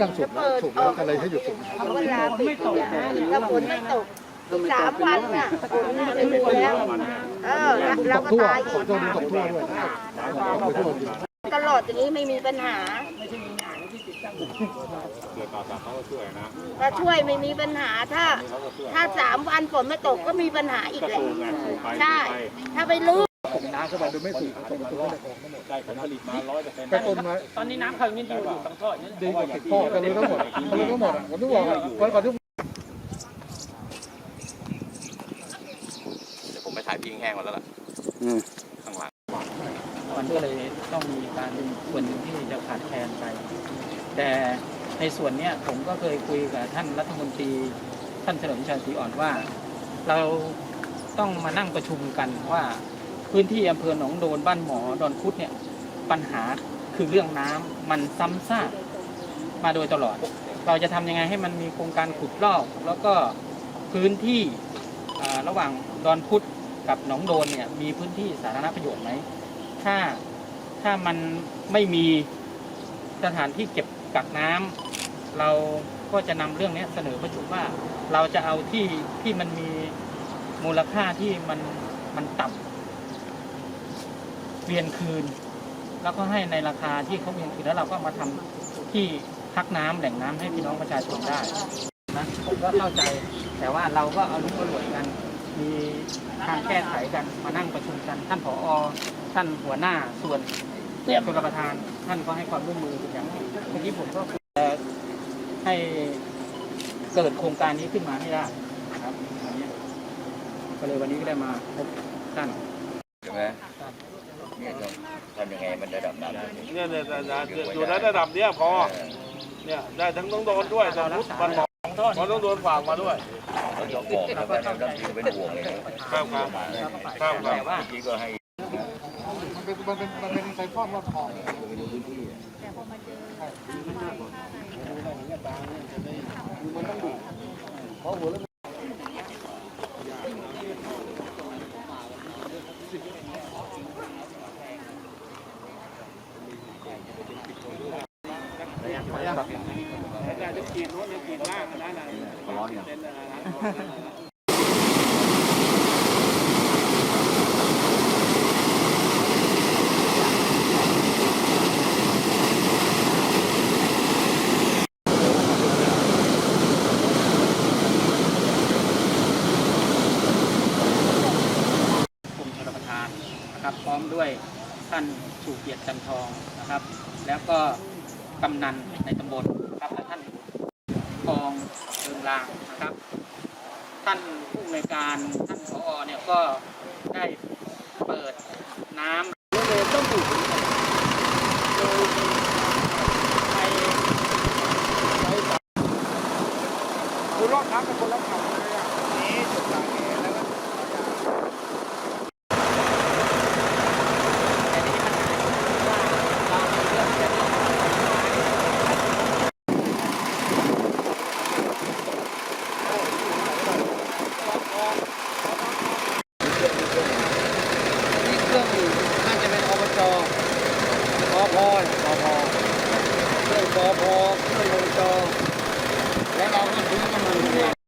กั้งสูบแล้วสูบแล้วอะไรให้หยุดสูบเวลาปิดเนี่ยถ้าฝนไม่ตกสามวันน่ะฝนน่ะไม่มีแล้วเออเราตก็กทั่วตายตอีกกทั่วตกทั่วด้วยตกทั่วจริงตลอดอย่างนี้ไม่มีปัญหาเดือดต่อจากเขาก็ช่วยนะถ้าช่วยไม่มีปัญหาถ้า ถ้าสามวันฝนไม่ตกก็มีปัญหาอีกแหละสูบไงสูบไปใช่ถ้าไปลื้อส่งน้ำ เข้าไปโดยไม่สูบส่งประตูไม่ได้ออกทั้งหมดได้ผลผลิตมาร้อยเปอร์เซ็นต์แต่ต้นไม้ตอนนี้น้ำเขายังอยู่อยู่ตรงท่ออย่างนี้ดีกว่าติดพ่อกันเลยทั้งหมดกันเลยทั้งหมดผมต้องบอกก่อนก่อนที่เดี๋ยวผมไปถ่ายพิงแห้งมาแล้วล่ะข้างหลังมันก็เลยต้องมีการส่วนหนึ่งที่จะขาดแคลนไป แต่ในส่วนเนี้ยผมก็เคยคุยกับท่านรัฐมนตรีท่านเฉลิมชัยศรีอ่อนว่า เราต้องมานั่งประชุมกันว่า พื้นที่อำเภอหนองโดนบ้านหมอดอนคุดเนี่ยปัญหาคือเรื่องน้ำมันซ้ำซากมาโดยตลอด เราจะทำยังไงให้มันมีโครงการขุดลอกแล้วก็พื้นที่ระหว่างดอนพุธกับหนองโดนเนี่ยมีพื้นที่สาธารณประโยชน์ไหมถ้าถ้ามันไม่มีสถานที่เก็บกักน้ำเราก็จะนำเรื่องนี้เสนอประชุมว่า เราจะเอาที่ที่มันมีมูลค่าที่มันมันต่ำ เวียนคืน แล้วก็ให้ในราคาที่เขาเวียนคืนแล้วเราก็มาทำที่พักน้ำแหล่งน้ำให้พี่น้องประชาชนได้นะผมก็เข้าใจแต่ว่าเราก็เอารุ่มอร่วยกัน มีทางแก้ไขกันมานั่งประชุมกันท่านผอท่านหัวหน้าส่วนชลประทาน ท่านก็ให้ความร่วมมือเป็นอย่างดีเมื่อกี้ผมก็ให้เกิดโครงการนี้ขึ้นมาให้ได้นะครับอันนี้ก็เลยวันนี้ก็ได้มาพบท่าน ไหมเนี่ยต้องทำยังไงมันระดับน้ำเนี่ยเนี่ยเนี่ยเนี่ยอยู่ในระดับเนี้ยพอเนี่ยได้ทั้งต้องโดนด้วยแต่พุทธมันบอกมันต้องโดนฝากมาด้วยเราต้องบอกนะว่าเราต้องเป็นห่วงเลยครับครับมาครับครัแต่บว่าเมื่อกี้ก็ให้มันเป็นมันเป็นมันเป็นไซฟอนรอบคลอง กรมชลประทานนะครับ พร้อมด้วยท่านชูเกียรติจันทองนะครับ แล้วก็ กำนันในตำบลครับและท่านกองเรืองรางนะครับ ท่านผู้ในการท่านผอเนี่ยก็ได้เปิดน้ำเลยต้องดูโดยไปไปคุณรอดน้ำเป็นคนละคำ 老婆，不能油条，来，老婆不用那么努力。